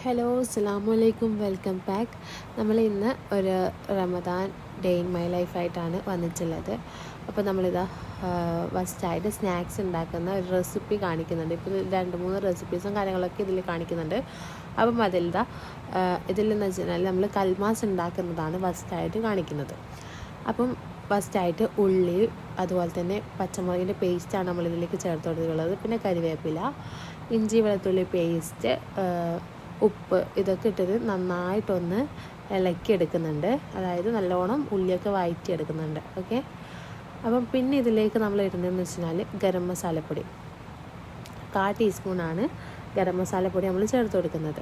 Hello അസ്സാം വലൈക്കും welcome back നമ്മൾ ഇന്ന് ഒരു റമദാൻ ഡേ ഇൻ മൈ ലൈഫായിട്ടാണ് വന്നിട്ടുള്ളത്. അപ്പോൾ നമ്മളിതാ ഫസ്റ്റായിട്ട് സ്നാക്സ് ഉണ്ടാക്കുന്ന ഒരു റെസിപ്പി കാണിക്കുന്നുണ്ട്. ഇപ്പോൾ രണ്ട് മൂന്ന് റെസിപ്പീസും കാര്യങ്ങളൊക്കെ ഇതിൽ കാണിക്കുന്നുണ്ട്. അപ്പം അതിലിതാ ഇതിൽ എന്ന് വെച്ചാൽ നമ്മൾ കൽമാസ് ഉണ്ടാക്കുന്നതാണ് ഫസ്റ്റായിട്ട് കാണിക്കുന്നത്. അപ്പം ഫസ്റ്റായിട്ട് ഉള്ളി അതുപോലെ തന്നെ പച്ചമുളകിന്റെ പേസ്റ്റാണ് നമ്മളിതിലേക്ക് ചേർത്ത് കൊടുത്തിട്ടുള്ളത്. പിന്നെ കരിവേപ്പില ഇഞ്ചി വെളുത്തുള്ളി പേസ്റ്റ് ഉപ്പ് ഇതൊക്കെ ഇട്ടിട്ട് നന്നായിട്ടൊന്ന് ഇളക്കി എടുക്കുന്നുണ്ട് അതായത് നല്ലോണം ഉള്ളിയൊക്കെ വഴറ്റിയെടുക്കുന്നുണ്ട് ഓക്കെ അപ്പം പിന്നെ ഇതിലേക്ക് നമ്മൾ ഇടുന്നതെന്ന് വെച്ചാൽ ഗരം മസാലപ്പൊടി. കാ ടീസ്പൂണാണ് ഗരം മസാലപ്പൊടി നമ്മൾ ചേർത്ത് കൊടുക്കുന്നത്.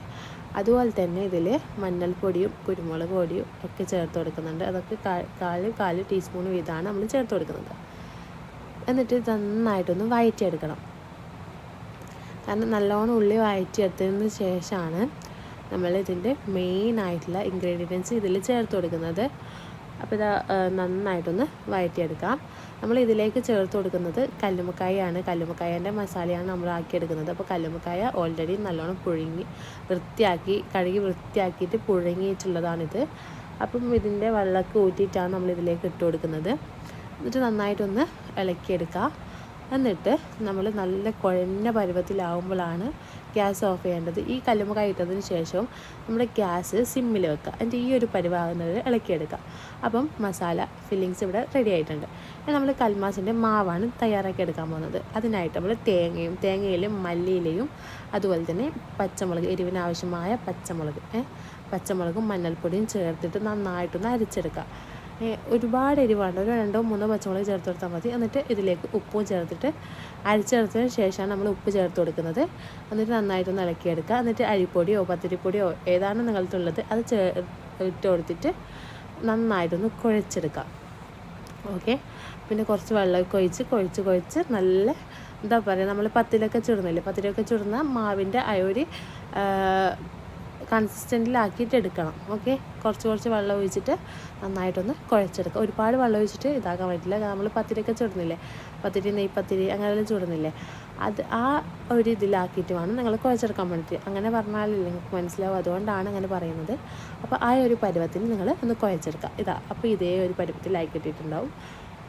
അതുപോലെ തന്നെ ഇതിൽ മഞ്ഞൾപ്പൊടിയും കുരുമുളക് പൊടിയും ഒക്കെ ചേർത്ത് കൊടുക്കുന്നുണ്ട്. അതൊക്കെ കാൽ കാൽ ടീസ്പൂൺ വീതമാണ് നമ്മൾ ചേർത്ത് കൊടുക്കുന്നത്. എന്നിട്ട് നന്നായിട്ടൊന്ന് വഴറ്റിയെടുക്കണം കാരണം നല്ലോണം ഉള്ളി വഴറ്റിയെടുത്തതിന് ശേഷമാണ് നമ്മൾ ഇതിന്റെ മെയിൻ ആയിട്ടുള്ള ഇൻഗ്രീഡിയൻസ് ഇതിൽ ചേർത്ത് കൊടുക്കുന്നത്. അപ്പോൾ ഇത് നന്നായിട്ടൊന്ന് വഴറ്റിയെടുക്കാം നമ്മൾ ഇതിലേക്ക് ചേർത്ത് കൊടുക്കുന്നത് കല്ലുമ്മക്കായാണ്. കല്ലുമ്മക്കായന്റെ മസാലയാണ് നമ്മൾ ആക്കിയെടുക്കുന്നത്. അപ്പോൾ കല്ലുമ്മക്കായ ഓൾറെഡി നല്ലോണം പുഴുങ്ങി വൃത്തിയാക്കി കഴുകി വൃത്തിയാക്കിയിട്ട് പുഴുങ്ങിയിട്ടുള്ളതാണിത്. അപ്പം ഇതിന്റെ വെള്ളമൊക്കെ ഊറ്റിയിട്ടാണ് നമ്മൾ ഇതിലേക്ക് ഇട്ട് കൊടുക്കുന്നത്. എന്നിട്ട് നന്നായിട്ടൊന്ന് ഇളക്കിയെടുക്കുക എന്നിട്ട് നമ്മൾ നല്ല കുഴഞ്ഞ പരുവത്തിലാവുമ്പോഴാണ് ഗ്യാസ് ഓഫ് ചെയ്യേണ്ടത്. ഈ കല്ലുമുക ഇട്ടതിന് ശേഷവും നമ്മുടെ ഗ്യാസ് സിമ്മിൽ വെക്കുക. എന്നിട്ട് ഈ ഒരു പരുവാകുന്നത് ഇളക്കിയെടുക്കുക. അപ്പം മസാല ഫില്ലിങ്സ് ഇവിടെ റെഡി ആയിട്ടുണ്ട്. നമ്മൾ കൽമാസിന്റെ മാവാണ് തയ്യാറാക്കി എടുക്കാൻ പോകുന്നത്. അതിനായിട്ട് നമ്മൾ തേങ്ങയും തേങ്ങയിലും മല്ലിയിലയും അതുപോലെ തന്നെ പച്ചമുളക് എരിവിന് ആവശ്യമായ പച്ചമുളക് പച്ചമുളകും മഞ്ഞൾപ്പൊടിയും ചേർത്തിട്ട് നന്നായിട്ടൊന്ന് അരിച്ചെടുക്കുക. ഒരുപാട് എരിവാണ്. ഒരു രണ്ടോ മൂന്നോ പച്ചമുളക് ചേർത്ത് കൊടുത്താൽ മതി. എന്നിട്ട് ഇതിലേക്ക് ഉപ്പും ചേർത്തിട്ട് അരിച്ചെടുത്തതിന് ശേഷമാണ് നമ്മൾ ഉപ്പ് ചേർത്ത് കൊടുക്കുന്നത്. എന്നിട്ട് നന്നായിട്ടൊന്ന് ഇളക്കിയെടുക്കുക. എന്നിട്ട് അരിപ്പൊടിയോ പത്തിരിപ്പൊടിയോ ഏതാണ് നിങ്ങൾക്കുള്ളത് അത് ചേ ഇട്ട് കൊടുത്തിട്ട് നന്നായിട്ടൊന്ന് കുഴച്ചെടുക്കാം ഓക്കെ? പിന്നെ കുറച്ച് വെള്ളമൊക്കെ ഒഴിച്ച് കുഴച്ച് കുഴച്ച് നല്ല എന്താ പറയുക നമ്മൾ പത്തിലൊക്കെ ചുടുന്നില്ലേ? പത്തിലൊക്കെ ചുടുന്ന മാവിന്റെ ഒരു കൺസിസ്റ്റന്റിലാക്കിയിട്ട് എടുക്കണം ഓക്കെ കുറച്ച് കുറച്ച് വെള്ളം ഒഴിച്ചിട്ട് നന്നായിട്ടൊന്ന് കുഴച്ചെടുക്കുക. ഒരുപാട് വെള്ളം ഒഴിച്ചിട്ട് ഇതാക്കാൻ പറ്റില്ല. നമ്മൾ പത്തിരിയൊക്കെ ചുടുന്നില്ലേ? പത്തിരി നെയ്പത്തിരി അങ്ങനെയെല്ലാം ചുടുന്നില്ലേ? അത് ആ ഒരു ഇതിലാക്കിയിട്ട് വേണം നിങ്ങൾ കുഴച്ചെടുക്കാൻ വേണ്ടിയിട്ട്. അങ്ങനെ പറഞ്ഞാലല്ലേ നിങ്ങൾക്ക് മനസ്സിലാവും. അതുകൊണ്ടാണ് അങ്ങനെ പറയുന്നത്. അപ്പോൾ ആ ഒരു പരുവത്തിൽ നിങ്ങൾ ഒന്ന് കുഴച്ചെടുക്കുക. ഇതാ അപ്പോൾ ഇതേ ഒരു പരുവത്തിലാക്കിയിട്ടിട്ടുണ്ടാവും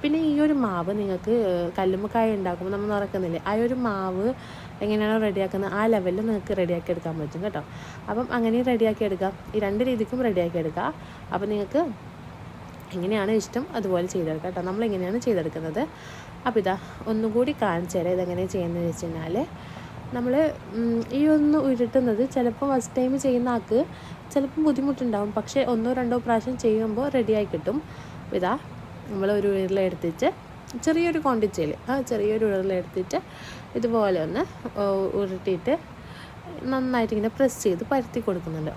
പിന്നെ ഈ ഒരു മാവ് നിങ്ങൾക്ക് കല്ലുമ്മക്കായ ഉണ്ടാക്കുമ്പോൾ നമ്മൾ നിറക്കുന്നില്ലേ ആ ഒരു മാവ് എങ്ങനെയാണോ റെഡിയാക്കുന്നത് ആ ലെവലിൽ നിങ്ങൾക്ക് റെഡിയാക്കി എടുക്കാൻ പറ്റും കേട്ടോ. അപ്പം അങ്ങനെ റെഡിയാക്കി എടുക്കാം. ഈ രണ്ട് രീതിക്കും റെഡിയാക്കി എടുക്കാം. അപ്പം നിങ്ങൾക്ക് എങ്ങനെയാണ് ഇഷ്ടം അതുപോലെ ചെയ്തെടുക്കാം കേട്ടോ. നമ്മൾ എങ്ങനെയാണ് ചെയ്തെടുക്കുന്നത്? അപ്പോൾ ഇതാ ഒന്നുകൂടി കാണിച്ചു തരാം. ഇതെങ്ങനെ ചെയ്യുന്നത് വെച്ച് കഴിഞ്ഞാൽ നമ്മൾ ഈ ഒന്ന് ഉരുട്ടുന്നത് ചിലപ്പോൾ ഫസ്റ്റ് ടൈം ചെയ്യുന്ന ആൾക്ക് ചിലപ്പോൾ ബുദ്ധിമുട്ടുണ്ടാവും. പക്ഷേ ഒന്നോ രണ്ടോ പ്രാവശ്യം ചെയ്യുമ്പോൾ റെഡിയായി കിട്ടും. ഇതാ നമ്മൾ ഒരു ഉരുളെടുത്തിട്ട് ചെറിയൊരു ക്വാണ്ടിറ്റിയിൽ ആ ചെറിയൊരു ഉരുളെടുത്തിട്ട് ഇതുപോലെ ഒന്ന് ഉരുട്ടിയിട്ട് നന്നായിട്ട് ഇങ്ങനെ പ്രസ് ചെയ്ത് പരത്തി കൊടുക്കുന്നുണ്ട്.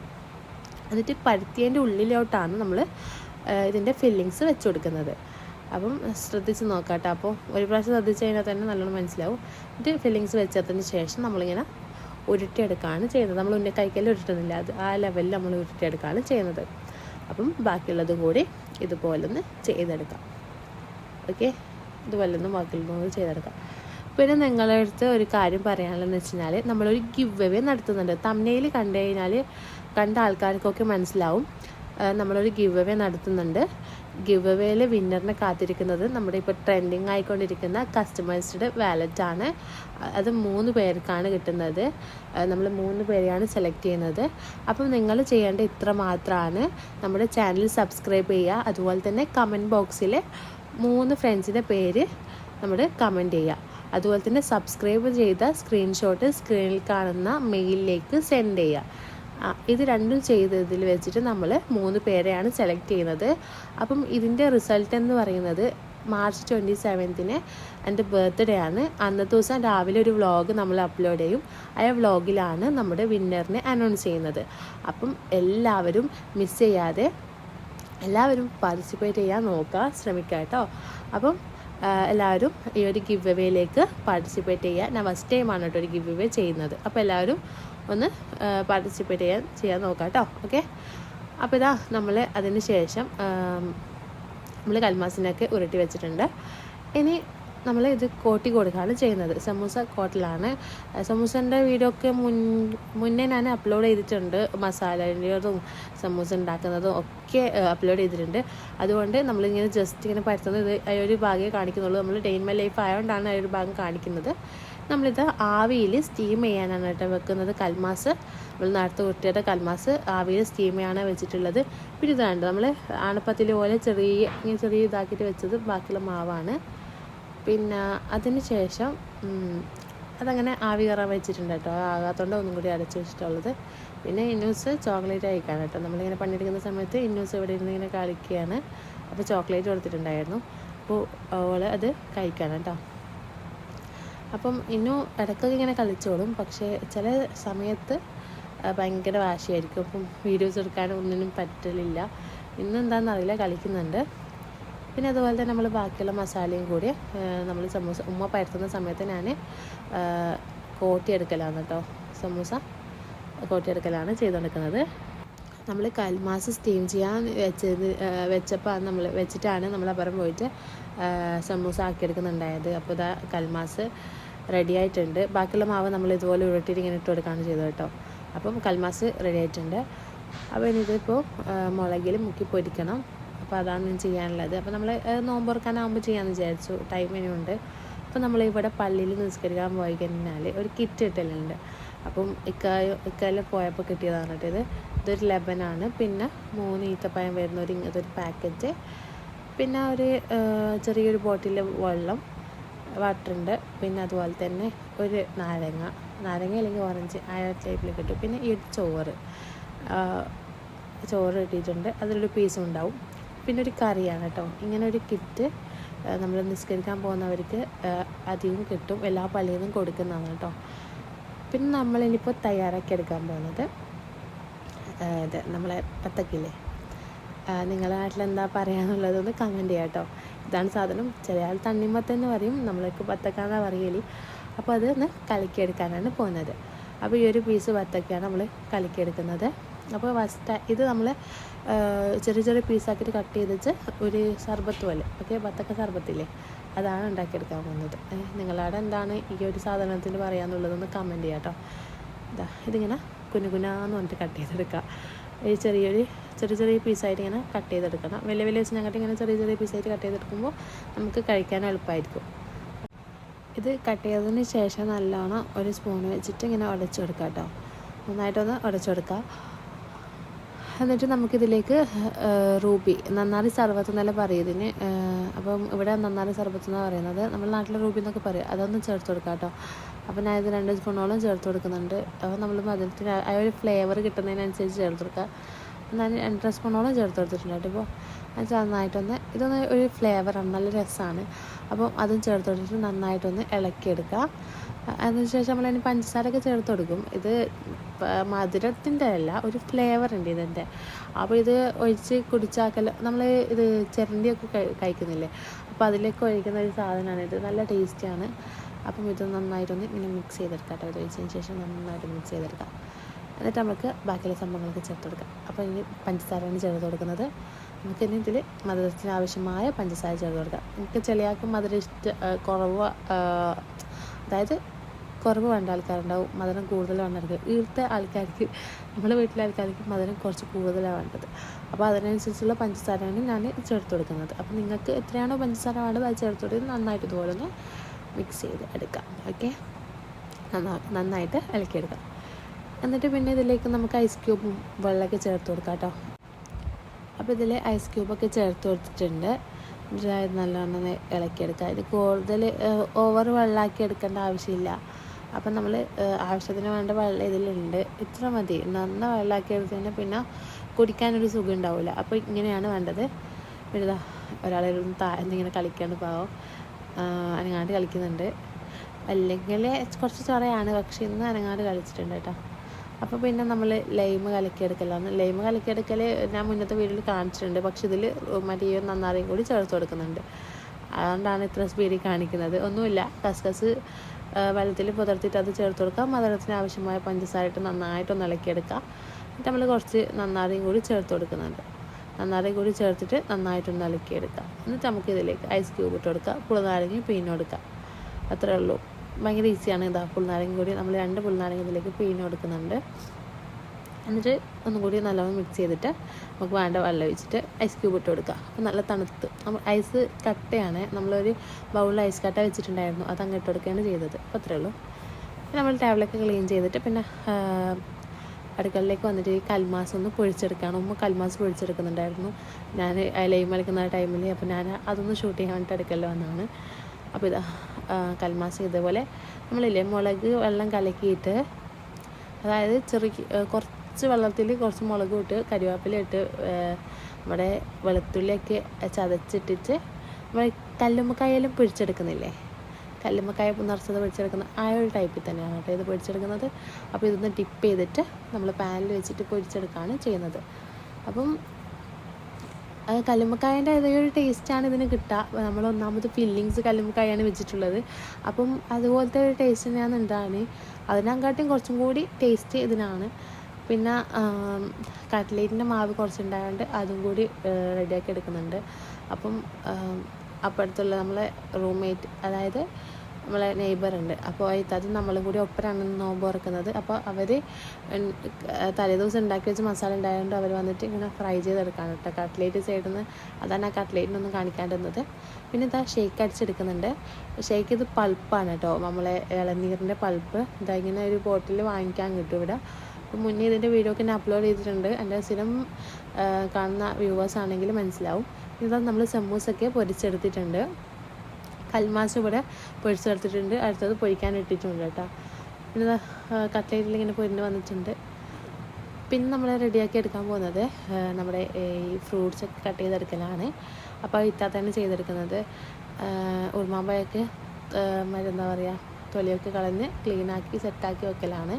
എന്നിട്ട് പരത്തിയതിന്റെ ഉള്ളിലോട്ടാണ് നമ്മൾ ഇതിന്റെ ഫില്ലിങ്സ് വെച്ച് കൊടുക്കുന്നത്. അപ്പം ശ്രദ്ധിച്ച് നോക്കാട്ടോ. അപ്പോൾ ഒരു പ്രാവശ്യം ശ്രദ്ധിച്ച് കഴിഞ്ഞാൽ തന്നെ നല്ലോണം മനസ്സിലാവും. എന്നിട്ട് ഫില്ലിങ്സ് വെച്ചതിന് ശേഷം നമ്മളിങ്ങനെ ഉരുട്ടിയെടുക്കുകയാണ് ചെയ്യുന്നത്. നമ്മൾ ഉന്ന കൈക്കല്ല ഉരുട്ടുന്നില്ല. അത് ആ ലെവലിൽ നമ്മൾ ഉരുട്ടിയെടുക്കുകയാണ് ചെയ്യുന്നത്. അപ്പം ബാക്കിയുള്ളതും കൂടി ഇതുപോലെ ഒന്ന് ചെയ്തെടുക്കാം ഓക്കെ ഇതുപോലെ ഒന്ന് ബാക്കിയുള്ളതും ചെയ്തെടുക്കാം. പിന്നെ നിങ്ങളുടെ അടുത്ത് ഒരു കാര്യം പറയാനുള്ളതെന്ന് വെച്ച് കഴിഞ്ഞാൽ നമ്മളൊരു ഗിവ് അവേ നടത്തുന്നുണ്ട്. തമ്മനയിൽ കണ്ടു കഴിഞ്ഞാൽ കണ്ട ആൾക്കാർക്കൊക്കെ മനസ്സിലാവും. നമ്മളൊരു ഗിവ് അവേ നടത്തുന്നുണ്ട്. ഗിവ് അവേയിൽ വിന്നറിനെ കാത്തിരിക്കുന്നത് നമ്മുടെ ഇപ്പോൾ ട്രെൻഡിങ് ആയിക്കൊണ്ടിരിക്കുന്ന കസ്റ്റമൈസ്ഡ് വാലറ്റ് ആണ്. അത് മൂന്ന് പേർക്കാണ് കിട്ടുന്നത്. നമ്മൾ മൂന്ന് പേരെയാണ് സെലക്ട് ചെയ്യുന്നത്. അപ്പം നിങ്ങൾ ചെയ്യേണ്ട ഇത്ര മാത്രമാണ് നമ്മുടെ ചാനൽ സബ്സ്ക്രൈബ് ചെയ്യുക. അതുപോലെ തന്നെ കമന്റ് ബോക്സിൽ മൂന്ന് ഫ്രണ്ട്സിന്റെ പേര് നമ്മൾ കമന്റ് ചെയ്യുക. അതുപോലെ തന്നെ സബ്സ്ക്രൈബ് ചെയ്ത സ്ക്രീൻഷോട്ട് സ്ക്രീനിൽ കാണുന്ന മെയിലിലേക്ക് സെൻഡ് ചെയ്യുക. ഇത് രണ്ടും ചെയ്തതിൽ വെച്ചിട്ട് നമ്മൾ മൂന്ന് പേരെയാണ് സെലക്ട് ചെയ്യുന്നത്. അപ്പം ഇതിന്റെ റിസൾട്ട് എന്ന് പറയുന്നത് മാർച്ച് ട്വന്റി സെവൻത്തിന് എന്റെ ബർത്ത്ഡേ ആണ്. അന്നത്തെ ദിവസം രാവിലെ ഒരു വ്ളോഗ് നമ്മൾ അപ്ലോഡ് ചെയ്യും. ആ വ്ളോഗിലാണ് നമ്മുടെ വിന്നറിനെ അനൗൺസ് ചെയ്യുന്നത്. അപ്പം എല്ലാവരും മിസ് ചെയ്യാതെ എല്ലാവരും പാർട്ടിസിപ്പേറ്റ് ചെയ്യാൻ നോക്കുക ശ്രമിക്കുക കേട്ടോ. അപ്പം എല്ലാവരും ഈ ഒരു ഗിവ് എവേയിലേക്ക് പാർട്ടിസിപ്പേറ്റ് ചെയ്യുക. ഞാൻ ഫസ്റ്റ് ടൈമാണ് കേട്ടോ ഒരു ഗിവ് എവേ ചെയ്യുന്നത്. അപ്പോൾ എല്ലാവരും ഒന്ന് പാർട്ടിസിപ്പേറ്റ് ചെയ്യാൻ ചെയ്യാൻ നോക്കാം കേട്ടോ. ഓക്കെ അപ്പോൾ ഇതാ നമ്മൾ അതിന് ശേഷം നമ്മൾ കൽമാസിനൊക്കെ ഉരുട്ടി വെച്ചിട്ടുണ്ട്. ഇനി നമ്മൾ ഇത് കോട്ടി കൊടുക്കുകയാണ് ചെയ്യുന്നത്. സമൂസ കോട്ടിലാണ്. സമൂസന്റെ വീഡിയോ ഒക്കെ മുൻ മുന്നേ ഞാൻ അപ്ലോഡ് ചെയ്തിട്ടുണ്ട്. മസാലയുടേതും സമൂസ ഉണ്ടാക്കുന്നതും ഒക്കെ അപ്ലോഡ് ചെയ്തിട്ടുണ്ട്. അതുകൊണ്ട് നമ്മളിങ്ങനെ ജസ്റ്റ് ഇങ്ങനെ പരത്തുന്നത് ആ ഒരു ഭാഗമേ കാണിക്കുന്നുള്ളൂ. നമ്മൾ ഡെയിൻ മൈ ലൈഫ് ആയതുകൊണ്ടാണ് ആ ഒരു ഭാഗം കാണിക്കുന്നത്. നമ്മളിത് ആവിയിൽ സ്റ്റീം ചെയ്യാനാണ് കേട്ടോ വെക്കുന്നത്. കൽമാസ് നമ്മൾ നേരത്തെ കുട്ടിയുടെ കൽമാസ് ആവിയിൽ സ്റ്റീം ചെയ്യാനാണ് വെച്ചിട്ടുള്ളത്. പിന്നെ ഇതാണ് നമ്മൾ ആണപ്പത്തിൽ പോലെ ചെറിയ ഇങ്ങനെ ചെറിയ ഇതാക്കിയിട്ട് വെച്ചത് ബാക്കിയുള്ള മാവാണ്. പിന്നെ അതിന് ശേഷം അതങ്ങനെ ആവി കയറാൻ വെച്ചിട്ടുണ്ട് കേട്ടോ. ആകാത്തോണ്ട് ഒന്നും കൂടി അടച്ചു വെച്ചിട്ടുള്ളത്. പിന്നെ ഇന്നൂസ് ചോക്ലേറ്റ് കഴിക്കാൻ കേട്ടോ. നമ്മളിങ്ങനെ പണിയെടുക്കുന്ന സമയത്ത് ഇന്നൂസ് ഇവിടെ ഇരുന്ന് ഇങ്ങനെ കളിക്കുകയാണ്. അപ്പോൾ ചോക്ലേറ്റ് കൊടുത്തിട്ടുണ്ടായിരുന്നു. അപ്പോൾ ഓൾ അത് കഴിക്കാൻ കേട്ടോ. അപ്പം ഇന്നു ഇടയ്ക്കൊക്കെ ഇങ്ങനെ കളിച്ചോളും. പക്ഷേ ചില സമയത്ത് ഭയങ്കര വാശിയായിരിക്കും. അപ്പം വീഡിയോസ് എടുക്കാനും ഒന്നിനും പറ്റലില്ല. ഇന്ന് എന്താണെന്നറിയില്ല കളിക്കുന്നുണ്ട്. പിന്നെ അതുപോലെ തന്നെ നമ്മൾ ബാക്കിയുള്ള മസാലയും കൂടി നമ്മൾ സമൂസ ഉമ്മ പരത്തുന്ന സമയത്ത് ഞാൻ കോട്ടിയെടുക്കലാണ് കേട്ടോ സമൂസ കോട്ടിയെടുക്കലാണ് ചെയ്തുകൊടുക്കുന്നത് നമ്മൾ കൽമാസ് സ്റ്റീം ചെയ്യാൻ വെച്ചത് വെച്ചപ്പോൾ നമ്മൾ വെച്ചിട്ടാണ് നമ്മൾ അപ്പുറം പോയിട്ട് സമൂസ ആക്കിയെടുക്കുന്നുണ്ടായത്. അപ്പോൾ ഇതാ കൽമാസ് റെഡി ആയിട്ടുണ്ട്. ബാക്കിയുള്ള മാവ് നമ്മൾ ഇതുപോലെ ഉരുട്ടിയിട്ട് ഇങ്ങനെ ഇട്ട് കൊടുക്കുകയാണ് ചെയ്തത് കേട്ടോ. അപ്പം കൽമാസ് റെഡി ആയിട്ടുണ്ട്. അപ്പോൾ ഇനി ഇതിപ്പോൾ മുളകിൽ മുക്കി പൊരിക്കണം. അപ്പോൾ അതാണ് ഞാൻ ചെയ്യാനുള്ളത്. അപ്പോൾ നമ്മൾ നോമ്പുറക്കാനാകുമ്പോൾ ചെയ്യാമെന്ന് വിചാരിച്ചു. ടൈം ഇനിയുണ്ട് അപ്പോൾ നമ്മൾ ഇവിടെ പള്ളിയിൽ നിസ്കരിക്കാൻ പോയി കഴിഞ്ഞാൽ ഒരു കിറ്റ് കിട്ടലുണ്ട് അപ്പം ഇക്ക ഇക്കയിൽ പോയപ്പോൾ കിട്ടിയതാണ് കേട്ടത് ഇതൊരു ലെബനാണ്. പിന്നെ മൂന്ന് ഈത്തപ്പഴം വരുന്ന ഒരു ഇങ്ങനത്തെ ഒരു പാക്കറ്റ് പിന്നെ ഒരു ചെറിയൊരു ബോട്ടിൽ വെള്ളം വാട്ടറുണ്ട്. പിന്നെ അതുപോലെ തന്നെ ഒരു നാരങ്ങ. നാരങ്ങ അല്ലെങ്കിൽ ഓറഞ്ച് ആ ടൈപ്പിൽ കിട്ടും. പിന്നെ ഈ ചോറ് ചോറ് കിട്ടിയിട്ടുണ്ട്. അതിലൊരു പീസും ഉണ്ടാവും. പിന്നെ ഒരു കറിയാണ് കേട്ടോ. ഇങ്ങനെ ഒരു കിറ്റ് നമ്മൾ നിസ്കരിക്കാൻ പോകുന്നവർക്ക് അധികം കിട്ടും. എല്ലാ പള്ളിയിൽ നിന്നും കൊടുക്കുന്നതാണ് കേട്ടോ. പിന്നെ നമ്മളിനിപ്പോൾ തയ്യാറാക്കി എടുക്കാൻ പോകുന്നത് ഇത് നമ്മളെ പത്തക്കില്ലേ? നിങ്ങളുടെ നാട്ടിൽ എന്താ പറയാന്നുള്ളതൊന്ന് കമന്റ് ചെയ്യാം കേട്ടോ ഇതാണ് സാധനം. ചില ആൾ തണ്ണിമത്തെന്ന് പറയും. നമ്മളൊക്കെ ബത്തക്കാന്നാണ് പറയൽ. അപ്പോൾ അത് ഒന്ന് കലക്കിയെടുക്കാനാണ് പോകുന്നത്. അപ്പോൾ ഈ ഒരു പീസ് ബത്തക്കയാണ് നമ്മൾ കലക്കിയെടുക്കുന്നത്. അപ്പോൾ ഫസ്റ്റ് ഇത് നമ്മൾ ചെറിയ ചെറിയ പീസാക്കിയിട്ട് കട്ട് ചെയ്തിട്ട് ഒരു സർബത്ത് പോലെ ഓക്കെ ബത്തക്ക സർബത്തില്ലേ? അതാണ് ഉണ്ടാക്കിയെടുക്കാൻ പോകുന്നത്. നിങ്ങളവിടെ എന്താണ് ഈ ഒരു സാധനത്തിന് പറയാന്നുള്ളതൊന്ന് കമന്റ് ചെയ്യാം കേട്ടോ ഇതാ ഇതിങ്ങനെ കുനുകുനാന്ന് പറഞ്ഞിട്ട് കട്ട് ചെയ്തെടുക്കുക ഈ ചെറിയൊരു ചെറിയ ചെറിയ പീസായിട്ട് ഇങ്ങനെ കട്ട് ചെയ്തെടുക്കണം. വലിയ വലിയ വെച്ച് ഞങ്ങൾക്ക് ഇങ്ങനെ ചെറിയ ചെറിയ പീസായിട്ട് കട്ട് ചെയ്തെടുക്കുമ്പോൾ നമുക്ക് കഴിക്കാൻ എളുപ്പമായിരിക്കും ഇത് കട്ട് ചെയ്തതിന് ശേഷം നല്ലോണം ഒരു സ്പൂൺ വെച്ചിട്ട് ഇങ്ങനെ ഉടച്ചു കൊടുക്കുക കേട്ടോ. നന്നായിട്ടൊന്ന് ഉടച്ചു കൊടുക്കുക. എന്നിട്ട് നമുക്കിതിലേക്ക് റൂബി നന്നാറി സർബത്ത് എന്നല്ല പറയും ഇതിന്. അപ്പം ഇവിടെ നന്നാറി സർബത്ത് എന്നാണ് പറയുന്നത്? നമ്മുടെ നാട്ടിലെ റൂബി എന്നൊക്കെ പറയും. അതൊന്ന് ചേർത്ത് കൊടുക്കാം കേട്ടോ. അപ്പം ഞാൻ രണ്ട് സ്പൂണോളം ചേർത്ത് കൊടുക്കുന്നുണ്ട്. അപ്പോൾ നമ്മൾ മധുരത്തിന് ആ ഒരു ഫ്ലേവർ കിട്ടുന്നതിനനുസരിച്ച് ചേർത്ത് കൊടുക്കുക. ഞാൻ രണ്ടര സ്പൂണോളം ചേർത്ത് കൊടുത്തിട്ടുണ്ട് അപ്പോൾ അത് നന്നായിട്ടൊന്ന് ഇതൊന്ന് ഒരു ഫ്ലേവറാണ് നല്ല രസമാണ് അപ്പം അതും ചേർത്ത് കൊടുത്തിട്ട് നന്നായിട്ടൊന്ന് ഇളക്കിയെടുക്കുക അതിനുശേഷം നമ്മൾ അതിന് പഞ്ചസാരയൊക്കെ ചേർത്ത് കൊടുക്കും. ഇത് മധുരത്തിന്റെ അല്ല ഒരു ഫ്ലേവർ ഉണ്ട് ഇതിന്റെ. അപ്പോൾ ഇത് ഒഴിച്ച് കുടിച്ചാക്കൽ നമ്മൾ ഇത് ചിരണ്ടിയൊക്കെ കഴിക്കുന്നില്ലേ? അപ്പോൾ അതിലേക്ക് ഒഴിക്കുന്ന ഒരു സാധനമാണ് ഇത്. നല്ല ടേസ്റ്റിയാണ് അപ്പം ഇത് നന്നായിട്ടൊന്ന് ഇങ്ങനെ മിക്സ് ചെയ്തെടുക്കാം കേട്ടോ. ഇത് ഒഴിച്ചതിന് ശേഷം നന്നായിട്ട് മിക്സ് ചെയ്തെടുക്കാം. എന്നിട്ട് നമുക്ക് ബാക്കിയുള്ള സംഭവങ്ങളൊക്കെ ചേർത്ത് കൊടുക്കാം. അപ്പോൾ ഇനി പഞ്ചസാരയാണ് ചേർത്ത് കൊടുക്കുന്നത്. നമുക്ക് ഇനി ഇതിൽ മധുരത്തിന് ആവശ്യമായ പഞ്ചസാര ചേർത്ത് കൊടുക്കാം. നമുക്ക് ചെളിയാക്കും മധുരം ഇഷ്ട കുറവ് അതായത് കുറവ് വേണ്ട ആൾക്കാരുണ്ടാവും. മധുരം കൂടുതൽ വേണ്ട ആൾക്കാർ ഇവിടുത്തെ ആൾക്കാർക്ക് നമ്മുടെ വീട്ടിലെ ആൾക്കാർക്ക് മധുരം കുറച്ച് കൂടുതലാണ് വേണ്ടത്. അപ്പോൾ അതിനനുസരിച്ചുള്ള പഞ്ചസാരയാണ് ഞാൻ ചേർത്ത് കൊടുക്കുന്നത്. അപ്പോൾ നിങ്ങൾക്ക് എത്രയാണോ പഞ്ചസാര വേണ്ടത് അത് ചേർത്ത് കൊടുത്ത് നന്നായിട്ട് ഇതുപോലെ ഒന്ന് മിക്സ് ചെയ്ത് എടുക്കാം. ഓക്കെ നന്നാ നന്നായിട്ട് ഇളക്കിയെടുക്കാം. എന്നിട്ട് പിന്നെ ഇതിലേക്ക് നമുക്ക് ഐസ് ക്യൂബും വെള്ളമൊക്കെ ചേർത്ത് കൊടുക്കാം കേട്ടോ. അപ്പോൾ ഇതിൽ ഐസ് ക്യൂബൊക്കെ ചേർത്ത് കൊടുത്തിട്ടുണ്ട്. എന്നിട്ട് നല്ലോണം ഇളക്കിയെടുക്കുക ഇത് കൂടുതൽ ഓവർ വെള്ളമാക്കി എടുക്കേണ്ട ആവശ്യമില്ല. അപ്പം നമ്മൾ ആവശ്യത്തിന് വേണ്ട വെള്ളം ഇതിലുണ്ട്. ഇത്ര മതി. നന്ന വെള്ളമാക്കി എടുത്തുകഴിഞ്ഞാൽ പിന്നെ കുടിക്കാനൊരു സുഖം ഉണ്ടാവില്ല. അപ്പോൾ ഇങ്ങനെയാണ് വേണ്ടത്. പിന്നെ ഇതാ ഒരാളെ താഴ്ന്ന് ഇങ്ങനെ കളിക്കാണ് പാവം. അനങ്ങാണ്ട് കളിക്കുന്നുണ്ട്. അല്ലെങ്കിൽ കുറച്ച് ചൊറയാണ്. പക്ഷെ ഇന്ന് അനങ്ങാണ്ട് കളിച്ചിട്ടുണ്ട് കേട്ടോ. അപ്പോൾ പിന്നെ നമ്മൾ ലൈമ് കലക്കിയെടുക്കലാണ് ലൈമ് കലക്കിയെടുക്കൽ ഞാൻ മുന്നത്തെ വീഡിയോയിൽ കാണിച്ചിട്ടുണ്ട്. പക്ഷെ ഇതിൽ മറ്റേ നന്നാറിയും കൂടി ചേർത്ത് കൊടുക്കുന്നുണ്ട്. അതുകൊണ്ടാണ് ഇത്ര സ്പീഡിൽ കാണിക്കുന്നത്. ഒന്നുമില്ല. കസ്കസ് വെള്ളത്തിൽ പുതർത്തിയിട്ട് അത് ചേർത്ത് കൊടുക്കുക. മധുരത്തിന് ആവശ്യമായ പഞ്ചസാര ഇട്ട് നന്നായിട്ടൊന്ന് ഇളക്കിയെടുക്കുക. എന്നിട്ട് നമ്മൾ കുറച്ച് നന്നാറിയും കൂടി ചേർത്ത് കൊടുക്കുന്നുണ്ട്. നന്നാറിയും കൂടി ചേർത്തിട്ട് നന്നായിട്ടൊന്ന് ഇളക്കിയെടുക്കുക. എന്നിട്ട് നമുക്ക് ഇതിലേക്ക് ഐസ് ക്യൂബ് ഇട്ട് കൊടുക്കാം കുളനാരങ്ങി കൊടുക്കുക അത്രേ ഉള്ളൂ. ഭയങ്കര ഈസിയാണ് ഇതാ പുൽനാരങ്ങ കൂടി. നമ്മൾ രണ്ട് പുൽനാരങ്ങ ഇതിലേക്ക് പിഴിഞ്ഞ് കൊടുക്കുന്നുണ്ട്. എന്നിട്ട് ഒന്നും കൂടി നല്ലോണം മിക്സ് ചെയ്തിട്ട് നമുക്ക് വേണ്ട വെള്ളം ഒഴിച്ചിട്ട് ഐസ് ക്യൂബ് ഇട്ട് കൊടുക്കുക അപ്പോൾ നല്ല തണുത്ത്. നമ്മൾ ഐസ് കട്ടയാണ്. നമ്മളൊരു ബൗളിൽ ഐസ് കട്ട വെച്ചിട്ടുണ്ടായിരുന്നു. അത് അങ്ങ് ഇട്ട് കൊടുക്കുകയാണ് ചെയ്തത്. അപ്പോൾ അത്രേ ഉള്ളൂ. നമ്മൾ ടേബിളൊക്കെ ക്ലീൻ ചെയ്തിട്ട് പിന്നെ അടുക്കളയിലേക്ക് വന്നിട്ട് ഈ കൽമാസ് ഒന്ന് പൊഴിച്ചെടുക്കുകയാണ് ഉമ്മ കൽമാസ് പൊഴിച്ചെടുക്കുന്നുണ്ടായിരുന്നു. ഞാൻ ലൈം കളിക്കുന്ന ടൈമിൽ അപ്പോൾ ഞാൻ അതൊന്ന് ഷൂട്ട് ചെയ്യാൻ വേണ്ടിയിട്ട് അടുക്കളയിൽ വന്നതാണ്. അപ്പോൾ ഇതാ കൽമാസ് ഇതുപോലെ നമ്മളില്ലേ മുളക് വെള്ളം കലക്കിയിട്ട് അതായത് ചെറു കുറച്ച് വെള്ളത്തിൽ കുറച്ച് മുളക് ഇട്ട് കരിവേപ്പില ഇട്ട് നമ്മുടെ വെളുത്തുള്ളിയൊക്കെ ചതച്ചിട്ടിട്ട് നമ്മൾ കല്ലുമ്മക്കായാലും പിടിച്ചെടുക്കുന്നില്ലേ കല്ലുമ്മക്കായ നിറച്ചത് പിടിച്ചെടുക്കുന്ന ആ ഒരു ടൈപ്പിൽ തന്നെയാണ് കേട്ടോ ഇത് പിടിച്ചെടുക്കുന്നത് അപ്പോൾ ഇതൊന്ന് ഡിപ്പ് ചെയ്തിട്ട് നമ്മൾ പാനിൽ വെച്ചിട്ട് പൊരിച്ചെടുക്കുകയാണ് ചെയ്യുന്നത്. അപ്പം കല്ലുമ്മക്കായന്റെ അതേ ഒരു ടേസ്റ്റാണ് ഇതിന് കിട്ടുക നമ്മൾ ഒന്നാമത് ഫില്ലിങ്സ് കല്ലുമ്മക്കായാണ് വെച്ചിട്ടുള്ളത്. അപ്പം അതുപോലത്തെ ഒരു ടേസ്റ്റ് തന്നെയാണ് ഉണ്ടാണ് അതിനെക്കാട്ടും കുറച്ചും കൂടി ടേസ്റ്റ് ഇതിനാണ്. പിന്നെ കട്ട്ലേറ്റിന്റെ മാവ് കുറച്ചുണ്ടായതുകൊണ്ട് അതും കൂടി റെഡിയാക്കി എടുക്കുന്നുണ്ട്. അപ്പം അപ്പുറത്തുള്ള നമ്മളെ റൂംമേറ്റ് അതായത് നമ്മളെ നെയ്ബർ ഉണ്ട്. അപ്പോൾ അത് നമ്മളും കൂടി ഒപ്പരാണ് നോമ്പ് തുറക്കുന്നത്. അപ്പോൾ അവർ തലേദിവസം ഉണ്ടാക്കി വെച്ച മസാല ഉണ്ടായതുകൊണ്ട് അവർ വന്നിട്ട് ഇങ്ങനെ ഫ്രൈ ചെയ്തെടുക്കാണ് കേട്ടോ കട്ട്ലേറ്റ് സൈഡിൽ നിന്ന് അതാണ് ആ കട്ട്ലേറ്റിനൊന്നും കാണിക്കാണ്ടിരുന്നത് പിന്നെ ഇതാ ഷേക്ക് അടിച്ചെടുക്കുന്നുണ്ട്. ഷേക്ക് ഇത് പൾപ്പാണ് കേട്ടോ നമ്മളെ ഇളനീരിന്റെ പൾപ്പ്. ഇതാ ഇങ്ങനെ ഒരു ബോട്ടിൽ വാങ്ങിക്കാൻ കിട്ടും ഇവിടെ. അപ്പോൾ മുന്നേ ഇതിന്റെ വീഡിയോ ഒക്കെ ഞാൻ അപ്ലോഡ് ചെയ്തിട്ടുണ്ട്. എന്റെ സ്ഥിരം കാണുന്ന വ്യൂവേഴ്സ് ആണെങ്കിൽ മനസ്സിലാവും. ഇതാ നമ്മൾ സമൂസൊക്കെ പൊരിച്ചെടുത്തിട്ടുണ്ട്. കൽമാസ് ഇവിടെ പൊരിച്ചെടുത്തിട്ടുണ്ട് അടുത്തത് പൊരിക്കാൻ ഇട്ടിട്ടുണ്ട് കേട്ടോ. പിന്നെ കത്തേരിയിൽ ഇങ്ങനെ പൊരിഞ്ഞ് വന്നിട്ടുണ്ട്. പിന്നെ നമ്മൾ റെഡിയാക്കി എടുക്കാൻ പോകുന്നത് നമ്മുടെ ഈ ഫ്രൂട്ട്സ് ഒക്കെ കട്ട് ചെയ്തെടുക്കലാണ്. അപ്പോൾ ഇത്താത്തന്നെ ചെയ്തെടുക്കുന്നത്. ഉറുമാമ്പഴൊക്കെ എന്താ പറയുക തൊലിയൊക്കെ കളഞ്ഞ് ക്ലീനാക്കി സെറ്റാക്കി വെക്കലാണ്.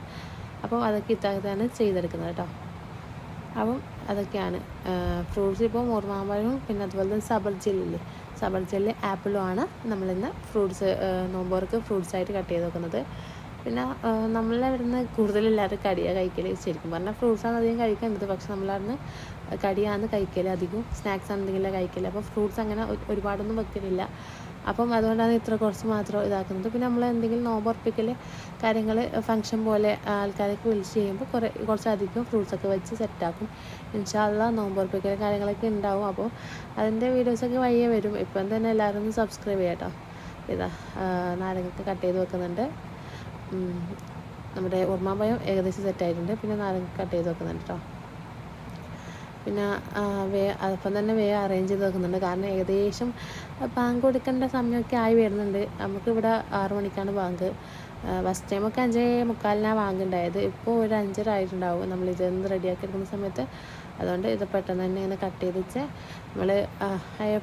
അപ്പോൾ അതൊക്കെ ഇത്താത്തന്നെ ചെയ്തെടുക്കുന്നത് കേട്ടോ. അപ്പം അതൊക്കെയാണ്. ഫ്രൂട്ട്സ് ഇപ്പോൾ മുറുമാമ്പഴവും പിന്നെ അതുപോലെ തന്നെ സബർ സബർജെല്ല് സബർ ജെല്ല് ആപ്പിളും ആണ് നമ്മളിന്ന് ഫ്രൂട്ട്സ് നോമ്പോർക്ക് ഫ്രൂട്ട്സ് ആയിട്ട് കട്ട് ചെയ്ത് വെക്കുന്നത്. പിന്നെ നമ്മളെ നമ്മളവിടുന്ന് കൂടുതലെല്ലാവരും കടിയാണ് കഴിക്കൽ ശരിക്കും പറഞ്ഞാൽ ഫ്രൂട്ട്സാണ് അധികം കഴിക്കേണ്ടത്. പക്ഷെ നമ്മളവിടുന്ന് കടിയാണ് കഴിക്കൽ അധികം സ്നാക്സ് എന്തെങ്കിലും കഴിക്കൽ അപ്പോൾ ഫ്രൂട്ട്സ് അങ്ങനെ ഒരു- ഒരുപാടൊന്നും വെക്കലില്ല. അപ്പം അതുകൊണ്ടാണ് ഇത്ര കുറച്ച് മാത്രം ഇതാക്കുന്നത്. പിന്നെ നമ്മൾ എന്തെങ്കിലും നോമ്പുറപ്പിക്കൽ കാര്യങ്ങൾ ഫംഗ്ഷൻ പോലെ ആൾക്കാരൊക്കെ വിളിച്ച് ചെയ്യുമ്പോൾ കുറേ കുറച്ചധികം ഫ്രൂട്ട്സൊക്കെ വെച്ച് സെറ്റാക്കും ഇൻഷാല്ല നോമ്പുറപ്പിക്കൽ കാര്യങ്ങളൊക്കെ ഉണ്ടാവും അപ്പോൾ അതിന്റെ വീഡിയോസൊക്കെ വഴിയെ വരും. ഇപ്പം തന്നെ എല്ലാവരും ഒന്ന് സബ്സ്ക്രൈബ് ചെയ്യാം ഇതാ നാരങ്ങയൊക്കെ കട്ട് ചെയ്ത് വെക്കുന്നുണ്ട്. നമ്മുടെ ഉർമാമ്പയം ഏകദേശം സെറ്റായിട്ടുണ്ട് പിന്നെ നാരങ്ങ കട്ട് ചെയ്ത് വെക്കുന്നുണ്ട് കേട്ടോ പിന്നെ വേ അപ്പം തന്നെ വേ അറേഞ്ച് ചെയ്ത് വെക്കുന്നുണ്ട്. കാരണം ഏകദേശം ബാങ്ക് കൊടുക്കേണ്ട സമയമൊക്കെ ആയി വരുന്നുണ്ട്. നമുക്കിവിടെ ആറു മണിക്കാണ് ബാങ്ക് ഫസ്റ്റ് ടൈമൊക്കെ അഞ്ചേ മുക്കാലിനാണ് ബാങ്ക് ഉണ്ടായത്. ഇപ്പോൾ ഒരു അഞ്ചര ആയിട്ടുണ്ടാവും. നമ്മൾ ഇതൊന്ന് റെഡിയാക്കി എടുക്കുന്ന സമയത്ത്. അതുകൊണ്ട് ഇത് പെട്ടെന്ന് തന്നെ ഇങ്ങനെ കട്ട് ചെയ്ത് വെച്ച് നമ്മൾ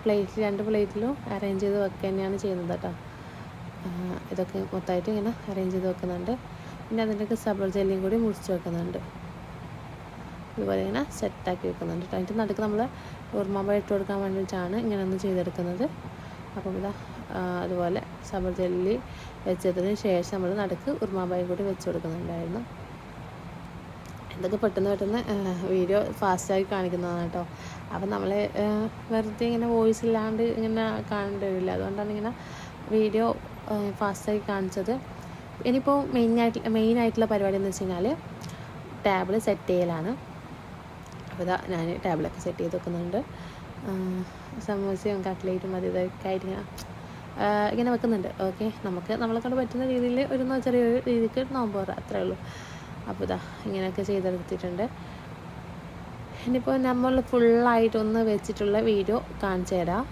പ്ലേറ്റിൽ രണ്ട് പ്ലേറ്റിലും അറേഞ്ച് ചെയ്ത് വെക്കുക തന്നെയാണ് ചെയ്യുന്നത് കേട്ടോ. ഇതൊക്കെ മൊത്തമായിട്ട് ഇങ്ങനെ അറേഞ്ച് ചെയ്ത് വെക്കുന്നുണ്ട്. പിന്നെ അതിന്റെയൊക്കെ സബർ ജെല്ലിയും കൂടി മുറിച്ച് വെക്കുന്നുണ്ട്. ഇതുപോലെ ഇങ്ങനെ സെറ്റാക്കി വെക്കുന്നുണ്ട് കേട്ടോ അതിന്റെ നടുക്ക് നമ്മൾ ഉറുമാമ്പഴം ഇട്ട് കൊടുക്കാൻ വേണ്ടിയിട്ടാണ് ഇങ്ങനെ ഒന്ന് ചെയ്തെടുക്കുന്നത്. അപ്പം ഇതാ അതുപോലെ സബർ ജെല്ലി വെച്ചതിന് ശേഷം നമ്മൾ നടുക്ക് ഉറുമാമ്പഴം കൂടി വെച്ച് കൊടുക്കുന്നുണ്ടായിരുന്നു. ഇതൊക്കെ പെട്ടെന്ന് പെട്ടെന്ന് വീഡിയോ ഫാസ്റ്റായി കാണിക്കുന്നതാണ് കേട്ടോ അപ്പം നമ്മൾ വെറുതെ ഇങ്ങനെ വോയിസ് ഇല്ലാണ്ട് ഇങ്ങനെ കാണേണ്ടി വരില്ല. അതുകൊണ്ടാണ് ഇങ്ങനെ വീഡിയോ ഫാസ്റ്റായി കാണിച്ചത്. ഇനിയിപ്പോൾ മെയിൻ ആയിട്ട് മെയിൻ ആയിട്ടുള്ള പരിപാടി എന്ന് വെച്ച് കഴിഞ്ഞാൽ ടേബിൾ സെറ്റ് ചെയ്യലാണ്. അപ്പോൾ ഇതാ ഞാൻ ടേബിളൊക്കെ സെറ്റ് ചെയ്ത് വെക്കുന്നുണ്ട്. സമോസയും കട്ട്ലേറ്റും അത് ഇതൊക്കെ ആയിട്ട് ഇങ്ങനെ വെക്കുന്നുണ്ട്. ഓക്കെ നമുക്ക് നമ്മളെ കൊണ്ട് പറ്റുന്ന രീതിയിൽ ഒരു ചെറിയൊരു രീതിക്ക് നോമ്പ് അത്രേ ഉള്ളൂ. അപ്പോൾ ഇതാ ഇങ്ങനെയൊക്കെ ചെയ്തെടുത്തിട്ടുണ്ട്. ഇനിയിപ്പോൾ നമ്മൾ ഫുള്ളായിട്ടൊന്ന് വെച്ചിട്ടുള്ള വീഡിയോ കാണിച്ചു തരാം.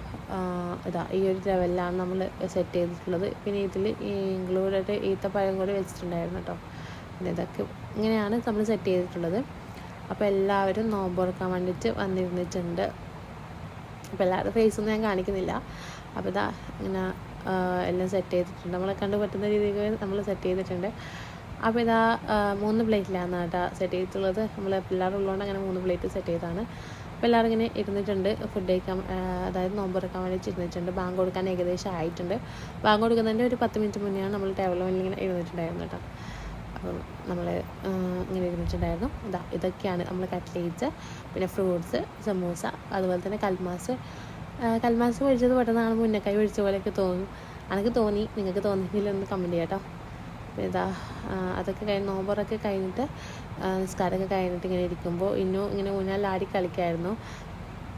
ഇതാ ഈ ഒരു ലെവലിലാണ് നമ്മൾ സെറ്റ് ചെയ്തിട്ടുള്ളത്. പിന്നെ ഇതിൽ ഇൻക്ലൂഡഡ് ഈത്തപ്പഴം കൂടി വെച്ചിട്ടുണ്ടായിരുന്നു കേട്ടോ. പിന്നെ ഇതൊക്കെ ഇങ്ങനെയാണ് നമ്മൾ സെറ്റ് ചെയ്തിട്ടുള്ളത്. അപ്പോൾ എല്ലാവരും നോമ്പ് തുറക്കാൻ വേണ്ടിയിട്ട് വന്നിരുന്നിട്ടുണ്ട്. അപ്പോൾ എല്ലാവരുടെ ഫേസൊന്നും ഞാൻ കാണിക്കുന്നില്ല. അപ്പോൾ ഇതാ ഇങ്ങനെ എല്ലാം സെറ്റ് ചെയ്തിട്ടുണ്ട്. നമ്മളെ കണ്ട് പറ്റുന്ന രീതിയിൽ നമ്മൾ സെറ്റ് ചെയ്തിട്ടുണ്ട്. അപ്പോൾ ഇതാ മൂന്ന് പ്ലേറ്റിലാണ് കേട്ടോ സെറ്റ് ചെയ്തിട്ടുള്ളത്. നമ്മൾ എല്ലാവരും ഉള്ളതുകൊണ്ട് അങ്ങനെ മൂന്ന് പ്ലേറ്റ് സെറ്റ് ചെയ്താണ് അപ്പോൾ എല്ലാവരും ഇങ്ങനെ ഇരുന്നിട്ടുണ്ട്. ഫുഡ് കഴിക്കാൻ അതായത് നോമ്പ് തുറക്കാൻ വേണ്ടി ഇരുന്നിട്ടുണ്ട്. ബാങ്ക് കൊടുക്കാൻ ഏകദേശം ആയിട്ടുണ്ട്. ബാങ്ക് കൊടുക്കുന്നതിന്റെ ഒരു പത്ത് മിനിറ്റ് മുന്നെയാണ് നമ്മൾ ടേബിളിൽ ഇങ്ങനെ ഇരുന്നിട്ടുണ്ടായിരുന്നു കേട്ടോ. അപ്പം നമ്മൾ ഇങ്ങനെ ഇരുന്നിട്ടുണ്ടായിരുന്നു ഇതാ ഇതൊക്കെയാണ് നമ്മൾ കട്ട്ലേറ്റ്സ് പിന്നെ ഫ്രൂട്ട്സ് സമൂസ അതുപോലെ തന്നെ കൽമാസ്. കൽമാസ് പൊഴിച്ചത് പെട്ടെന്നാണ് മുന്നക്കായി ഒഴിച്ച പോലെയൊക്കെ തോന്നും. എനിക്ക് തോന്നി നിങ്ങൾക്ക് തോന്നിയില്ല ഒന്ന് കമന്റ് ചെയ്യാം കേട്ടോ അപ്പോൾ ഇതാ അതൊക്കെ കഴിഞ്ഞ് നോമ്പറൊക്കെ കഴിഞ്ഞിട്ട് നിസ്കാരമൊക്കെ കഴിഞ്ഞിട്ട് ഇങ്ങനെ ഇരിക്കുമ്പോൾ ഇന്നും ഇങ്ങനെ ഊഞ്ഞാലാടി കളിക്കായിരുന്നു.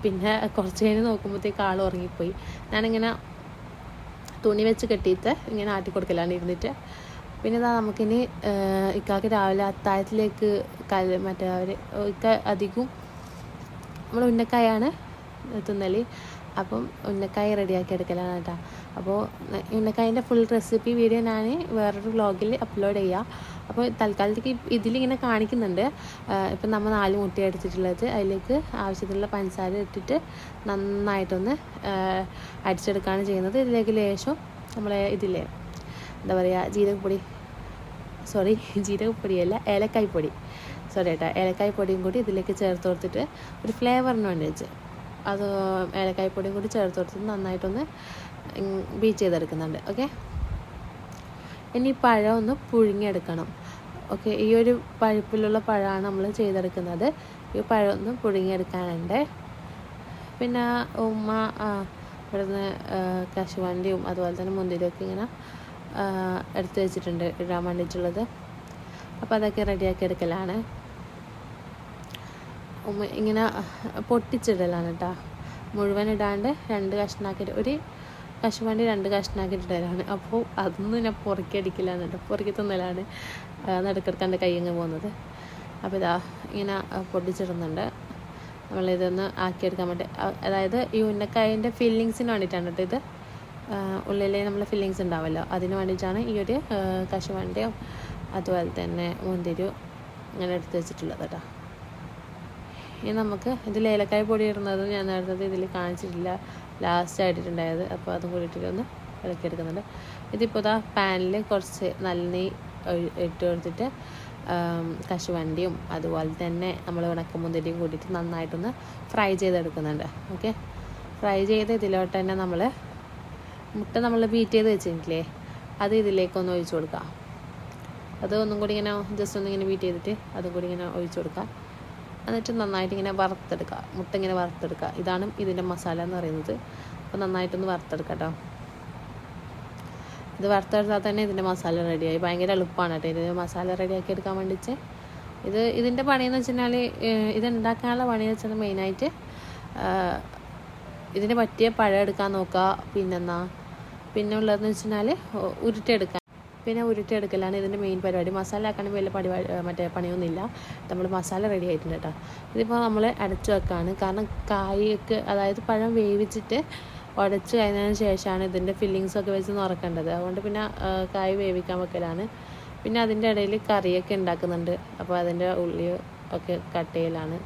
പിന്നെ കുറച്ച് കഴിഞ്ഞ് നോക്കുമ്പോഴത്തേക്ക് ആൾ ഉറങ്ങിപ്പോയി. ഞാനിങ്ങനെ തുണി വെച്ച് കെട്ടിയിട്ട് ഇങ്ങനെ ആട്ടി കൊടുക്കലാണ് ഇരുന്നിട്ട്. പിന്നെ ഇതാ നമുക്കിനി ഇക്കാക്ക് രാവിലെ അത്താഴത്തിലേക്ക് കൽ മറ്റേ അവർ ഇക്ക അധികവും നമ്മൾ ഉന്നക്കായാണ് തിന്നൽ അപ്പം ഉന്നക്കായ റെഡിയാക്കി എടുക്കലാണ് കേട്ടോ. അപ്പോൾ ഉന്നക്കായന്റെ ഫുൾ റെസിപ്പി വീഡിയോ ഞാൻ വേറൊരു വ്ലോഗിൽ അപ്ലോഡ് ചെയ്യാം. അപ്പോൾ തൽക്കാലത്തേക്ക് ഇതിലിങ്ങനെ കാണിക്കുന്നുണ്ട്. ഇപ്പം നമ്മൾ നാല് മുട്ട എടുത്തിട്ടുള്ളത്. അതിലേക്ക് ആവശ്യത്തിനുള്ള പഞ്ചസാര ഇട്ടിട്ട് നന്നായിട്ടൊന്ന് അടിച്ചെടുക്കുകയാണ് ചെയ്യുന്നത്. ഇതിലേക്ക് ലേശം നമ്മളെ ഇതില്ലേ എന്താ പറയുക ജീരകപ്പൊടി സോറി ജീരകപ്പൊടിയല്ല ഏലക്കായ്പൊടി സോറി ഏട്ടാ ഏലക്കായ്പൊടിയും കൂടി ഇതിലേക്ക് ചേർത്ത് കൊടുത്തിട്ട് ഒരു ഫ്ലേവറിന് വേണ്ടി വെച്ച് അത് ഏലക്കായ്പൊടിയും കൂടി ചേർത്ത് കൊടുത്തിട്ട് നന്നായിട്ടൊന്ന് ബീച്ച് ചെയ്തെടുക്കുന്നുണ്ട് ഓക്കെ? ഇനി പഴം ഒന്ന് പുഴുങ്ങിയെടുക്കണം ഓക്കെ? ഈ ഒരു പഴുപ്പിലുള്ള പഴമാണ് നമ്മൾ ചെയ്തെടുക്കുന്നത്. ഈ പഴം ഒന്ന് പുഴുങ്ങിയെടുക്കാനുണ്ട്. പിന്നെ ഉമ്മ ഇവിടുന്ന് കശുവണ്ടിയും അതുപോലെ തന്നെ മുന്തിരിയൊക്കെ ഇങ്ങനെ എടുത്ത് വെച്ചിട്ടുണ്ട് ഇടാൻ വേണ്ടിയിട്ടുള്ളത്. അപ്പോൾ അതൊക്കെ റെഡിയാക്കി എടുക്കലാണ്. ഇങ്ങനെ പൊട്ടിച്ചിടലാണ് കേട്ടോ മുഴുവൻ ഇടാണ്ട് രണ്ട് കഷ്ണാക്കിയിട്ട് ഒരു കശുവണ്ടി രണ്ട് കഷ്ണാക്കിയിട്ട് ഇടലാണ്. അപ്പോൾ അതൊന്നും ഞാൻ പുറക്കി അടിക്കലാണ് കേട്ടോ പുറക്കി തിന്നലാണ്. നടുക്കെടുക്കാണ്ട് കൈ ഇങ്ങനെ പോകുന്നത്. അപ്പോൾ ഇതാ ഇങ്ങനെ പൊട്ടിച്ചിടുന്നുണ്ട്. നമ്മളിതൊന്ന് ആക്കിയെടുക്കാൻ വേണ്ടി. അതായത് ഈ ഉന്നക്കായന്റെ ഫില്ലിങ്സിന് വേണ്ടിയിട്ടാണ് കേട്ടോ ഇത്. ഉള്ളിൽ നമ്മളെ ഫില്ലിങ്സ് ഉണ്ടാവുമല്ലോ അതിന് വേണ്ടിയിട്ടാണ് ഈ ഒരു കശുവണ്ടിയും അതുപോലെ തന്നെ മുന്തിരിയും ഇങ്ങനെ എടുത്ത് വെച്ചിട്ടുള്ളത് കേട്ടോ ഇനി നമുക്ക് ഇതിൽ ഏലക്കായ പൊടി ഇടുന്നത് ഞാൻ നേരത്തെ ഇതിൽ കാണിച്ചിട്ടില്ല. ലാസ്റ്റ് ആയിട്ടുണ്ടായത് അപ്പോൾ അതും കൂടി ഇട്ടിട്ട് ഒന്ന് ഇളക്കിയെടുക്കുന്നുണ്ട് ഇതിപ്പോൾ ഇതാ പാനിൽ കുറച്ച് നല്ല നീ ഇട്ട് കൊടുത്തിട്ട് കശുവണ്ടിയും അതുപോലെ തന്നെ നമ്മൾ ഉണക്കമുന്തിരിയും കൂട്ടിയിട്ട് നന്നായിട്ടൊന്ന് ഫ്രൈ ചെയ്തെടുക്കുന്നുണ്ട്. ഓക്കെ? ഫ്രൈ ചെയ്ത് ഇതിലോട്ട് തന്നെ നമ്മൾ മുട്ട നമ്മൾ ബീറ്റ് ചെയ്ത് വെച്ചിട്ടില്ലേ അത് ഇതിലേക്കൊന്ന് ഒഴിച്ചു കൊടുക്കാം. അത് ഒന്നും കൂടി ഇങ്ങനെ ജസ്റ്റ് ഒന്ന് ഇങ്ങനെ ബീറ്റ് ചെയ്തിട്ട് അതും കൂടി ഇങ്ങനെ ഒഴിച്ചു കൊടുക്കാം. എന്നിട്ട് നന്നായിട്ട് ഇങ്ങനെ വറുത്തെടുക്കുക മുട്ട ഇങ്ങനെ വറുത്തെടുക്കുക ഇതാണ് ഇതിന്റെ മസാല എന്ന് പറയുന്നത്. അപ്പോൾ നന്നായിട്ടൊന്ന് വറുത്തെടുക്കാം ഇത് വറുത്തെടുത്താൽ തന്നെ ഇതിന്റെ മസാല റെഡിയായി. ഭയങ്കര എളുപ്പമാണ് കേട്ടോ ഇതിന്റെ മസാല റെഡിയാക്കി എടുക്കാൻ വേണ്ടിയിട്ട്. ഇത് ഇതിന്റെ പണിയെന്ന് വെച്ചാൽ ഇത് ഉണ്ടാക്കാനുള്ള പണിയെന്ന് വെച്ചാൽ മെയിനായിട്ട് ഇതിന് പറ്റിയ പഴം എടുക്കാൻ നോക്കുക പിന്നെന്നാ? പിന്നെ ഉള്ളതെന്ന് വെച്ചാൽ ഉരുട്ടെടുക്കാൻ പിന്നെ ഉരുട്ടിയെടുക്കലാണ് ഇതിന്റെ മെയിൻ പരിപാടി. മസാല ആക്കാനും വലിയ പരിപാടി മറ്റേ പണിയൊന്നുമില്ല. നമ്മൾ മസാല റെഡി ആയിട്ടുണ്ട് കേട്ടോ ഇതിപ്പോൾ നമ്മൾ അടച്ചു വെക്കാണ്. കാരണം കായൊക്കെ അതായത് പഴം വേവിച്ചിട്ട് ഉടച്ച് കഴിഞ്ഞതിന് ശേഷമാണ് ഇതിന്റെ ഫില്ലിങ്സൊക്കെ വെച്ച് നിറക്കേണ്ടത്. അതുകൊണ്ട് പിന്നെ കായ് വേവിക്കാൻ വെക്കലാണ്. പിന്നെ അതിന്റെ ഇടയിൽ കറിയൊക്കെ ഉണ്ടാക്കുന്നുണ്ട്. അപ്പോൾ അതിന്റെ ഉള്ളി ഒക്കെ കട്ട് ചെയ്യലാണ്.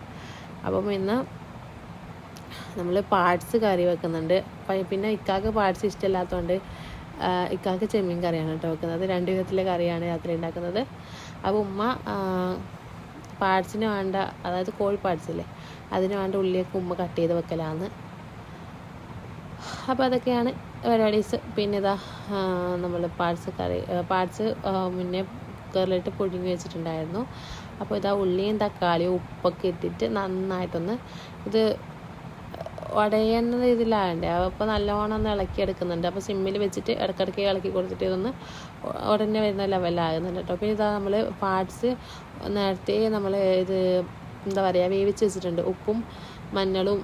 അപ്പം ഇന്ന് നമ്മൾ പാർട്സ് കറി വെക്കുന്നുണ്ട്. പിന്നെ ഇക്കാക്ക് പാർട്സ് ഇഷ്ടമില്ലാത്തതുകൊണ്ട് ഇക്കാക്ക് ചെമ്മീൻ കറിയാണ് കേട്ടോ വെക്കുന്നത്. രണ്ട് വിധത്തിലെ കറിയാണ് രാത്രി ഉണ്ടാക്കുന്നത് അപ്പോൾ ഉമ്മ പാർട്സിന് വേണ്ട അതായത് കോഴി പാർട്സ് ഇല്ലേ അതിന് വേണ്ട ഉള്ളിയൊക്കെ ഉമ്മ കട്ട് ചെയ്ത് വെക്കലാന്ന്. അപ്പോൾ അതൊക്കെയാണ് പരിപാടീസ്. പിന്നെ ഇതാ നമ്മൾ പാർട്സ് കറി പാർട്സ് മുന്നേ കുക്കറിലിട്ട് പുഴുങ്ങി വെച്ചിട്ടുണ്ടായിരുന്നു. അപ്പോൾ ഇതാ ഉള്ളിയും തക്കാളിയും ഉപ്പൊക്കെ ഇട്ടിട്ട് നന്നായിട്ടൊന്ന് ഇത് ഉടയുന്ന രീതിയിലാകണ്ടേ അപ്പോൾ നല്ലവണ്ണം ഒന്ന് ഇളക്കിയെടുക്കുന്നുണ്ട്. അപ്പോൾ സിമ്മിൽ വെച്ചിട്ട് ഇടയ്ക്കിടയ്ക്ക് ഇളക്കി കൊടുത്തിട്ട് ഇതൊന്ന് ഉടനെ വരുന്ന ലെവലാകുന്നുണ്ട് കേട്ടോ പിന്നെ ഇതാ നമ്മൾ പാർട്സ് നേരത്തെ നമ്മൾ ഇത് എന്താ പറയുക വേവിച്ച് വെച്ചിട്ടുണ്ട്. ഉപ്പും മഞ്ഞളും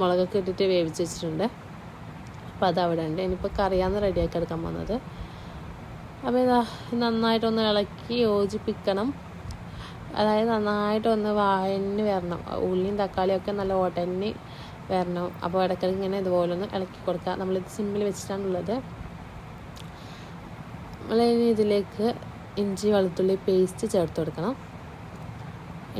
മുളകൊക്കെ ഇട്ടിട്ട് വേവിച്ച് വെച്ചിട്ടുണ്ട്. അപ്പോൾ അത് അവിടെ ഉണ്ട്. ഇനിയിപ്പോൾ കറിയാന്ന് റെഡിയാക്കി എടുക്കാൻ പോകുന്നത്. അപ്പോൾ ഇതാ നന്നായിട്ടൊന്ന് ഇളക്കി യോജിപ്പിക്കണം. അതായത് നന്നായിട്ടൊന്ന് വായന് വരണം. ഉള്ളിയും തക്കാളിയൊക്കെ നല്ല ഓട്ടന് വരണം. അപ്പോൾ ഇടയ്ക്കിടയ്ക്ക് ഇങ്ങനെ ഇതുപോലെ ഒന്ന് ഇളക്കി കൊടുക്കുക നമ്മളിത് സിമ്മിൽ വെച്ചിട്ടാണുള്ളത്. നമ്മളിനി ഇതിലേക്ക് ഇഞ്ചി വെളുത്തുള്ളി പേസ്റ്റ് ചേർത്ത് കൊടുക്കണം.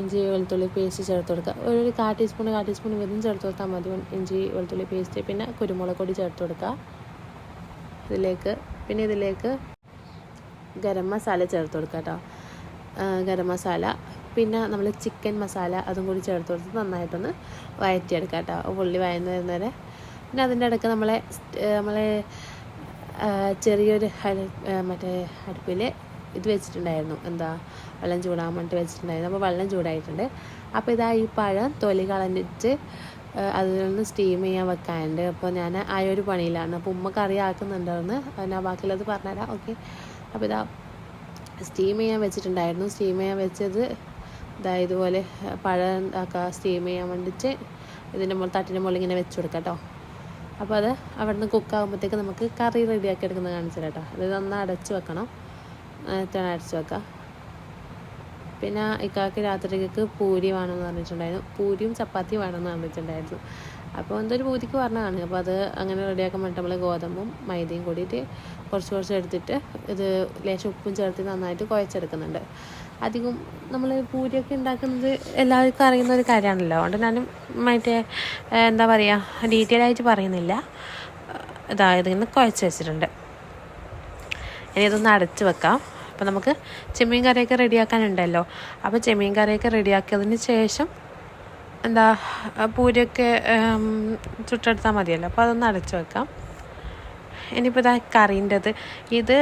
ഇഞ്ചി വെളുത്തുള്ളി പേസ്റ്റ് ചേർത്ത് കൊടുക്കുക ഒരു കാ ടീസ്പൂൺ കാ ടീസ്പൂൺ വീതം ചേർത്ത് കൊടുത്താൽ മതി. ഇഞ്ചി വെളുത്തുള്ളി പേസ്റ്റ് പിന്നെ കുരുമുളക് പൊടി ചേർത്ത് കൊടുക്കുക. ഇതിലേക്ക് പിന്നെ ഇതിലേക്ക് ഗരം മസാല ചേർത്ത് കൊടുക്കുക കേട്ടോ. ഗരം മസാല പിന്നെ നമ്മൾ ചിക്കൻ മസാല അതും കൂടി ചേർത്ത് കൊടുത്ത് നന്നായിട്ടൊന്ന് വഴറ്റിയെടുക്കുക കേട്ടോ ഉള്ളി വഴന്ന് വരുന്നവരെ. പിന്നെ അതിന്റെ ഇടയ്ക്ക് നമ്മളെ നമ്മളെ ചെറിയൊരു മറ്റേ അടുപ്പിൽ ഇത് വെച്ചിട്ടുണ്ടായിരുന്നു. എന്താ വെള്ളം ചൂടാൻ വേണ്ടിയിട്ട് വെച്ചിട്ടുണ്ടായിരുന്നു. അപ്പോൾ വെള്ളം ചൂടായിട്ടുണ്ട്. അപ്പോൾ ഇതാ ഈ പഴം തൊലി കളഞ്ഞിട്ട് അതിൽ നിന്ന് സ്റ്റീം ചെയ്യാൻ വെക്കാനുണ്ട്. അപ്പോൾ ഞാൻ ആ ഒരു പണിയിലാണ്. അപ്പോൾ ഉമ്മ കറി ആക്കുന്നുണ്ടായിരുന്നു ഞാൻ ബാക്കിയുള്ളത് പറഞ്ഞുതരാം. ഓക്കെ അപ്പോൾ ഇതാ സ്റ്റീം ചെയ്യാൻ വെച്ചിട്ടുണ്ടായിരുന്നു. സ്റ്റീം ചെയ്യാൻ വെച്ചത് ഇതാ ഇതുപോലെ പഴം ഒക്കെ സ്റ്റീം ചെയ്യാൻ വേണ്ടിയിട്ട് ഇതിന്റെ മുകളിൽ തട്ടിന്റെ മുകളിൽ ഇങ്ങനെ വെച്ച് കൊടുക്കാം കേട്ടോ അപ്പോൾ അത് അവിടെ നിന്ന് കുക്കാകുമ്പോഴത്തേക്ക് നമുക്ക് കറി റെഡിയാക്കി എടുക്കുന്നത് കാണിച്ചു തരാം കേട്ടോ. അത് നന്നായി അടച്ച് വെക്കണം. നേരത്താണ് അടച്ച് വെക്കുക പിന്നെ ഇക്കാക്ക് രാത്രിക്ക് പൂരി വേണമെന്ന് പറഞ്ഞിട്ടുണ്ടായിരുന്നു. പൂരിയും ചപ്പാത്തിയും വേണമെന്ന് പറഞ്ഞിട്ടുണ്ടായിരുന്നു. അപ്പോൾ എന്തൊരു പൂരിക്ക് പറഞ്ഞതാണ്. അപ്പോൾ അത് അങ്ങനെ റെഡിയാക്കാൻ വേണ്ടി നമ്മൾ ഗോതമ്പും മൈദയും കൂടിയിട്ട് കുറച്ച് കുറച്ച് എടുത്തിട്ട് ഇത് ലേശം ഉപ്പും ചേർത്ത് നന്നായിട്ട് കുഴച്ചെടുക്കുന്നുണ്ട്. അധികം നമ്മൾ പൂരിയൊക്കെ ഉണ്ടാക്കുന്നത് എല്ലാവർക്കും അറിയുന്ന ഒരു കാര്യമാണല്ലോ. അതുകൊണ്ട് ഞാനും മറ്റേ എന്താ പറയുക ഡീറ്റെയിൽ ആയിട്ട് പറയുന്നില്ല. ഇതാ ഇതിങ്ങനെ കുഴച്ച് വെച്ചിട്ടുണ്ട്. ഇനി ഇതൊന്ന് അടച്ച് വെക്കാം. അപ്പോൾ നമുക്ക് ചെമ്മീൻ കറിയൊക്കെ റെഡിയാക്കാനുണ്ടല്ലോ. അപ്പോൾ ചെമ്മീൻ കറിയൊക്കെ റെഡിയാക്കിയതിന് ശേഷം എന്താ പൂരിയൊക്കെ ചുട്ടെടുത്താൽ മതിയല്ലോ. അപ്പോൾ അതൊന്ന് അടച്ച് വെക്കാം. ഇനിയിപ്പോൾ ഇതാ കറീന്റെത്. ഇത്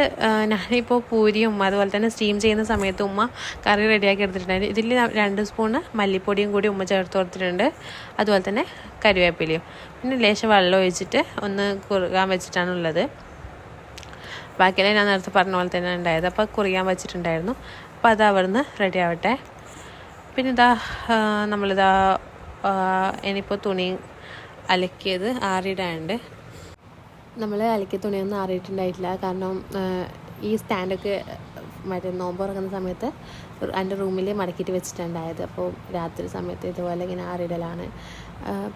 ഞാനിപ്പോൾ പൂരിയും അതുപോലെ തന്നെ സ്റ്റീം ചെയ്യുന്ന സമയത്ത് ഉമ്മ കറി റെഡിയാക്കി എടുത്തിട്ടുണ്ടായിരുന്നു. ഇതിൽ രണ്ട് സ്പൂണ് മല്ലിപ്പൊടിയും കൂടി ഉമ്മ ചേർത്ത് കൊടുത്തിട്ടുണ്ട്. അതുപോലെ തന്നെ കരുവേപ്പിലയും. പിന്നെ ലേശം വെള്ളം ഒഴിച്ചിട്ട് ഒന്ന് കുറുകാൻ വെച്ചിട്ടാണുള്ളത്. ബാക്കിയെല്ലാം ഞാൻ നേരത്തെ പറഞ്ഞ പോലെ തന്നെ ഉണ്ടായത്. അപ്പോൾ കുറിയാൻ വെച്ചിട്ടുണ്ടായിരുന്നു. അപ്പോൾ അത് അവിടുന്ന് റെഡി ആവട്ടെ. പിന്നെ ഇതാ നമ്മളിതാ ഇനിയിപ്പോൾ തുണി അലക്കിയത് ആറിയിടാനുണ്ട് നമ്മൾ അലക്കി തുണിയൊന്നും ആറിയിട്ടുണ്ടായിട്ടില്ല. കാരണം ഈ സ്റ്റാൻഡൊക്കെ മറ്റേ നോമ്പ് ഇറങ്ങുന്ന സമയത്ത് എന്റെ റൂമിൽ മടക്കിയിട്ട് വെച്ചിട്ടുണ്ടായത്. അപ്പോൾ രാത്രി സമയത്ത് ഇതുപോലെ ഇങ്ങനെ ആറിയിടലാണ്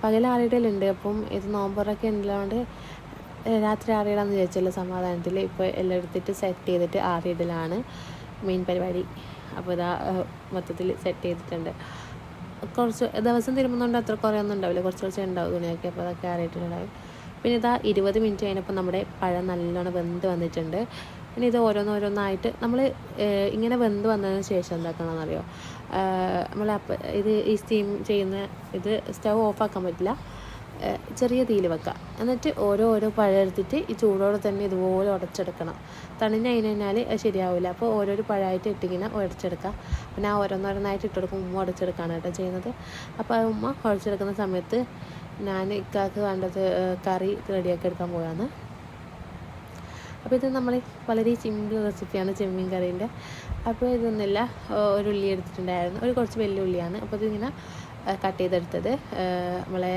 പകൽ ആറിയിടലുണ്ട് അപ്പം ഇത് നോമ്പുറൊക്കെ ഉള്ളതുകൊണ്ട് രാത്രി ആറിയിടാന്ന് വിചാരിച്ചുള്ള സമാധാനത്തിൽ ഇപ്പോൾ എല്ലാം എടുത്തിട്ട് സെറ്റ് ചെയ്തിട്ട് ആറിയിടലാണ് മെയിൻ പരിപാടി. അപ്പോൾ ഇതാ മൊത്തത്തിൽ സെറ്റ് ചെയ്തിട്ടുണ്ട്. കുറച്ച് ദിവസം തിരുമ്പുന്നതുകൊണ്ട് അത്ര കുറേ ഒന്നും ഉണ്ടാവില്ല. കുറച്ച് കുറച്ച് ഉണ്ടാവും തുണിയൊക്കെ. അപ്പോൾ അതൊക്കെ ആറിയിട്ടുണ്ടാവും. പിന്നെ ഇതാ ഇരുപത് മിനിറ്റ് കഴിഞ്ഞപ്പോൾ നമ്മുടെ പഴം നല്ലോണം വെന്ത് വന്നിട്ടുണ്ട്. ഇനി ഇത് ഓരോന്നോരോന്നായിട്ട് നമ്മൾ ഇങ്ങനെ വെന്ത് വന്നതിന് ശേഷം എന്താക്കണമെന്നറിയോ നമ്മൾ അപ്പം ഇത് ഈ സ്റ്റീം ചെയ്യുന്ന ഇത് സ്റ്റവ് ഓഫാക്കാൻ പറ്റില്ല. ചെറിയ തീയിൽ വെക്കുക എന്നിട്ട് ഓരോ ഓരോ പഴം എടുത്തിട്ട് ഈ ചൂടോടെ തന്നെ ഇതുപോലെ ഉടച്ചെടുക്കണം. തണിഞ്ഞ് കഴിഞ്ഞ് കഴിഞ്ഞാൽ ശരിയാവില്ല അപ്പോൾ ഓരോരോ പഴമായിട്ട് ഇട്ടിങ്ങനെ ഉടച്ചെടുക്കുക പിന്നെ ആ ഓരോന്നോരോന്നായിട്ട് ഇട്ടെടുക്കും ഉമ്മ ഉടച്ചെടുക്കുകയാണ് കേട്ടോ ചെയ്യുന്നത്. അപ്പോൾ ആ ഉമ്മ ഉടച്ചെടുക്കുന്ന സമയത്ത് ഞാൻ ഇക്കാക്ക് വേണ്ടത് കറി റെഡിയാക്കി എടുക്കാൻ പോയാണ് അപ്പോൾ ഇത് നമ്മൾ വളരെ സിമ്പിൾ റെസിപ്പിയാണ് ചെമ്മീൻ കറീന്റെ അപ്പോൾ ഇതൊന്നുമില്ല ഒരു ഉള്ളി എടുത്തിട്ടുണ്ടായിരുന്നു. ഒരു കുറച്ച് വലിയ ഉള്ളിയാണ്. അപ്പോൾ ഇതിങ്ങനെ കട്ട് ചെയ്തെടുത്തത്. നമ്മളെ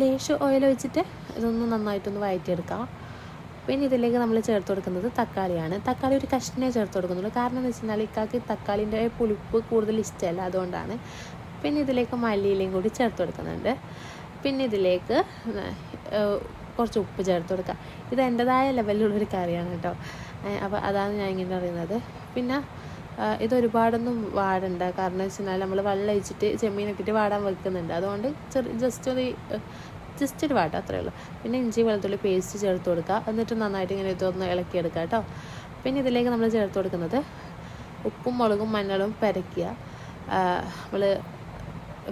ലേശം ഓയിൽ ഒഴിച്ചിട്ട് ഇതൊന്ന് നന്നായിട്ടൊന്ന് വഴറ്റിയെടുക്കാം പിന്നെ ഇതിലേക്ക് നമ്മൾ ചേർത്ത് കൊടുക്കുന്നത് തക്കാളിയാണ്. തക്കാളി ഒരു കഷ്ണേ ചേർത്ത് കൊടുക്കുന്നുള്ളൂ. കാരണം എന്ന് വെച്ചാൽ ഇക്കാക്ക് തക്കാളിന്റെ പുളിപ്പ് കൂടുതൽ ഇഷ്ടമല്ല. അതുകൊണ്ടാണ് പിന്നെ ഇതിലേക്ക് മല്ലിയിലയും കൂടി ചേർത്ത് കൊടുക്കുന്നുണ്ട്. പിന്നെ ഇതിലേക്ക് കുറച്ച് ഉപ്പ് ചേർത്ത് കൊടുക്കുക ഇത് എന്റെതായ ലെവലിലുള്ളൊരു കറിയാണ് കേട്ടോ. അപ്പോൾ അതാണ് ഞാൻ ഇങ്ങനെ അറിയുന്നത് പിന്നെ ഇതൊരുപാടൊന്നും വാടണ്ട. കാരണം എന്ന് കഴിഞ്ഞാൽ നമ്മൾ വെള്ളം ഒഴിച്ചിട്ട് വാടാൻ വെക്കുന്നുണ്ട്. അതുകൊണ്ട് ചെറിയ ജസ്റ്റ് ഒരു ജസ്റ്റ് ഒരു വാട്ടം അത്രയേ ഉള്ളൂ. പിന്നെ ഇഞ്ചി വെളുത്തുള്ളി പേസ്റ്റ് ചേർത്ത് കൊടുക്കുക എന്നിട്ട് നന്നായിട്ട് ഇങ്ങനെ ഇതൊന്ന് ഇളക്കിയെടുക്കുക കേട്ടോ. പിന്നെ ഇതിലേക്ക് നമ്മൾ ചേർത്ത് കൊടുക്കുന്നത് ഉപ്പും മുളകും മഞ്ഞളും പരക്കുക നമ്മൾ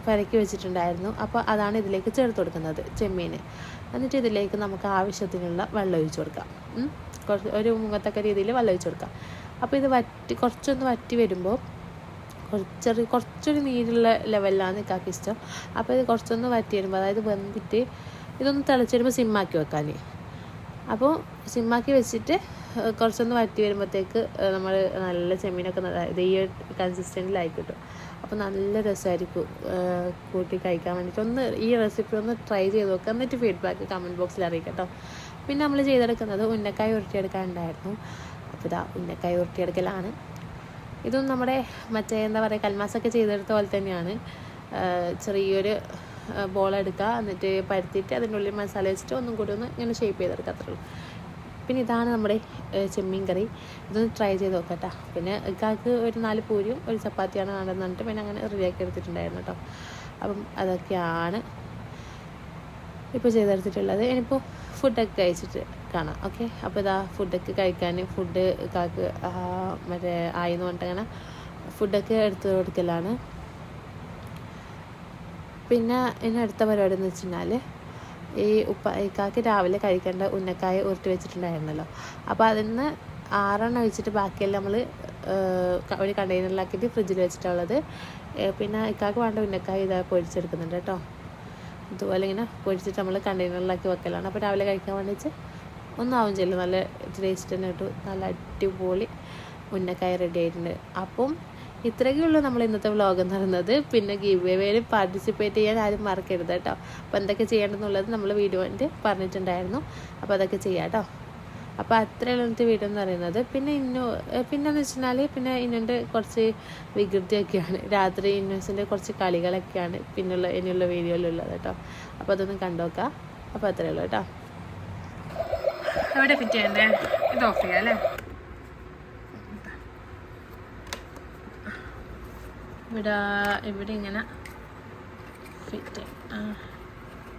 പെരക്കി വെച്ചിട്ടുണ്ടായിരുന്നു. അപ്പോൾ അതാണ് ഇതിലേക്ക് ചേർത്ത് കൊടുക്കുന്നത് ചെമ്മീൻ എന്നിട്ട് ഇതിലേക്ക് നമുക്ക് ആവശ്യത്തിനുള്ള വെള്ളം ഒഴിച്ചു കൊടുക്കാം. കുറച്ച് ഒരു മുഖത്തക്ക രീതിയിൽ വെള്ളം ഒഴിച്ചു കൊടുക്കാം. അപ്പോൾ ഇത് വറ്റി കുറച്ചൊന്ന് വറ്റി വരുമ്പോൾ കുറച്ചൊരു കുറച്ചൊരു നീരുള്ള ലെവലിലാണ് ഇക്കാക്ക് ഇഷ്ടം. അപ്പോൾ ഇത് കുറച്ചൊന്ന് വറ്റി വരുമ്പോൾ അതായത് വെന്തിട്ട് ഇതൊന്ന് തിളച്ച് വരുമ്പോൾ സിമ്മാക്കി വെക്കാൻ അപ്പോൾ സിമ്മാക്കി വെച്ചിട്ട് കുറച്ചൊന്ന് വറ്റി വരുമ്പോഴത്തേക്ക് നമ്മൾ നല്ല ചെമ്മീനൊക്കെ ഈ കൺസിസ്റ്റന്റിലായി കിട്ടും. അപ്പോൾ നല്ല രസമായിരിക്കും കൂട്ടി കഴിക്കാൻ വേണ്ടിയിട്ട്. ഒന്ന് ഈ റെസിപ്പി ഒന്ന് ട്രൈ ചെയ്ത് നോക്കുക എന്നിട്ട് ഫീഡ്ബാക്ക് കമന്റ് ബോക്സിൽ അറിയിക്കാം കേട്ടോ പിന്നെ നമ്മൾ ചെയ്തെടുക്കുന്നത് ഉന്നക്കായ ഉരുട്ടിയെടുക്കാനുണ്ടായിരുന്നു. അപ്പോൾ ഇതാ ഉന്നക്കായ ഉരുട്ടിയെടുക്കലാണ്. ഇതും നമ്മുടെ മറ്റേ എന്താ പറയുക കൽമാസൊക്കെ ചെയ്തെടുത്ത പോലെ തന്നെയാണ്. ചെറിയൊരു ബോൾ എടുക്കുക എന്നിട്ട് പരത്തിയിട്ട് അതിന്റെ ഉള്ളിൽ മസാല വെച്ചിട്ട് ഒന്നും കൂടി ഒന്ന് ഇങ്ങനെ ഷേപ്പ് ചെയ്തെടുക്കുക അത്രേ ഉള്ളൂ. പിന്നെ ഇതാണ് നമ്മുടെ ചെമ്മീൻ കറി. ഇതൊന്ന് ട്രൈ ചെയ്ത് നോക്കട്ടോ. പിന്നെ ഇക്കാക്ക് ഒരു നാല് പൂരിയും ഒരു ചപ്പാത്തിയാണ് വേണ്ടതെന്ന് പറഞ്ഞിട്ട് പിന്നെ അങ്ങനെ റെഡിയാക്കി എടുത്തിട്ടുണ്ടായിരുന്നു കേട്ടോ അപ്പം അതൊക്കെയാണ് ഇപ്പോൾ ചെയ്തെടുത്തിട്ടുള്ളത്. ഇനിയിപ്പോൾ ഫുഡൊക്കെ കഴിച്ചിട്ട് കാണാം. ഓക്കെ അപ്പോൾ ഇതാ ഫുഡൊക്കെ കഴിക്കാൻ ഫുഡ് കാക്ക് മറ്റേ ആയെന്ന് പറഞ്ഞിട്ട് അങ്ങനെ ഫുഡൊക്കെ എടുത്ത് കൊടുക്കലാണ്. പിന്നെ ഇനി അടുത്ത പരിപാടി എന്ന് വെച്ചിട്ടുണ്ടെങ്കിൽ ഈ ഉപ്പ ഇക്കാക്ക് രാവിലെ കഴിക്കേണ്ട ഉന്നക്കായ ഉരുട്ടി വെച്ചിട്ടുണ്ടായിരുന്നല്ലോ. അപ്പോൾ അതിൽ നിന്ന് ആറെണ്ണം ഒഴിച്ചിട്ട് ബാക്കിയെല്ലാം നമ്മൾ ഒരു കണ്ടെയ്നറിലാക്കിയിട്ട് ഫ്രിഡ്ജിൽ വെച്ചിട്ടുള്ളത്. പിന്നെ ഇക്കാക്ക് വേണ്ട ഉന്നക്കായ ഇതാ പൊരിച്ചെടുക്കുന്നുണ്ട് കേട്ടോ. ഇതുപോലെ ഇങ്ങനെ പൊരിച്ചിട്ട് നമ്മൾ കണ്ടെയ്നറിലാക്കി വെക്കലാണ്. അപ്പോൾ രാവിലെ കഴിക്കാൻ ഒന്നും ആവും ചെയ്യില്ല നല്ല ടേസ്റ്റ് തന്നെ കിട്ടും നല്ല അടിപൊളി ഉന്നക്കായ റെഡി ആയിട്ടുണ്ട്. അപ്പം ഇത്രയൊക്കെ ഉള്ളൂ നമ്മൾ ഇന്നത്തെ വ്ളോഗ് എന്ന് പറയുന്നത്. പിന്നെ ഗീവ് വേയിൽ പാർട്ടിസിപ്പേറ്റ് ചെയ്യാൻ ആരും മറക്കരുത് കേട്ടോ. അപ്പോൾ എന്തൊക്കെ ചെയ്യേണ്ടതെന്നുള്ളത് നമ്മൾ വീഡിയോന്റെ പറഞ്ഞിട്ടുണ്ടായിരുന്നു. അപ്പോൾ അതൊക്കെ ചെയ്യാം കേട്ടോ. അപ്പോൾ അത്രയുള്ള ഇന്നത്തെ വീഡിയോ എന്ന് പറയുന്നത്. പിന്നെ ഇന്നു പിന്നെന്ന് വെച്ചാൽ പിന്നെ ഇന്നുണ്ട് കുറച്ച് വികൃതിയൊക്കെയാണ്. രാത്രി ഇന്നോസിന്റെ കുറച്ച് കളികളൊക്കെയാണ് പിന്നുള്ള ഇനിയുള്ള വീഡിയോയിലുള്ളത് കേട്ടോ. അപ്പോൾ അതൊന്ന് കണ്ടോക്കാം അപ്പോൾ അത്രയേ ഉള്ളൂ കേട്ടോ. എവിടെ ഫിറ്റ് ചെയ്യണ്ടേ ഇത് ഓഫ് ചെയ്യാം അല്ലേ? ഇവിടെ ഇവിടെ ഇങ്ങനെ ഫിറ്റ്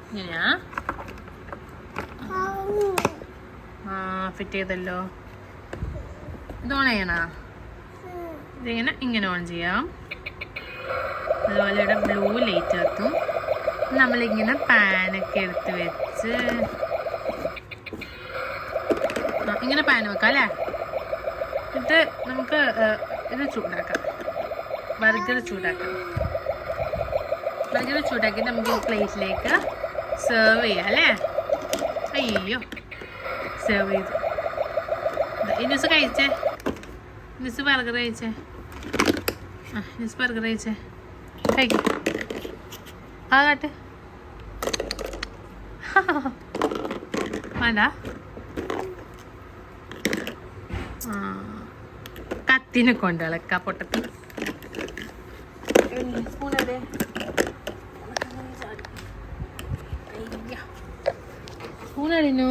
ഇങ്ങനെയാ? ആ ഫിറ്റ് ചെയ്തല്ലോ. ഇത് ഓൺ ചെയ്യണോ? ഇതിങ്ങനെ ഇങ്ങനെ ഓൺ ചെയ്യാം. അതുപോലെ ഇവിടെ ബ്ലൂ ലൈറ്റ് കത്തും നമ്മളിങ്ങനെ പാനൊക്കെ എടുത്ത് വെച്ച് ഇങ്ങനെ പാൻ വെക്കാം അല്ലേ? എന്നിട്ട് നമുക്ക് ഇത് ചൂടാക്കാം. ബർഗർ ചൂടാക്കാം ബർഗർ ചൂടാക്കി നമുക്ക് പ്ലേറ്റിലേക്ക് സെർവ് ചെയ്യാം അല്ലേ? അയ്യോ സെർവ് ചെയ്തു. ഇനിസ് കഴിച്ചേ? ഇനിസ് ബർഗർ കഴിച്ചേ? ആ ഇനിസ് ബർഗർ കഴിച്ചേ? കഴിക്കും. ആ കാട്ട്. വേണ്ട. കത്തിനെ കൊണ്ട് ഇളക്ക സ്പൂൺ അടിഞ്ഞു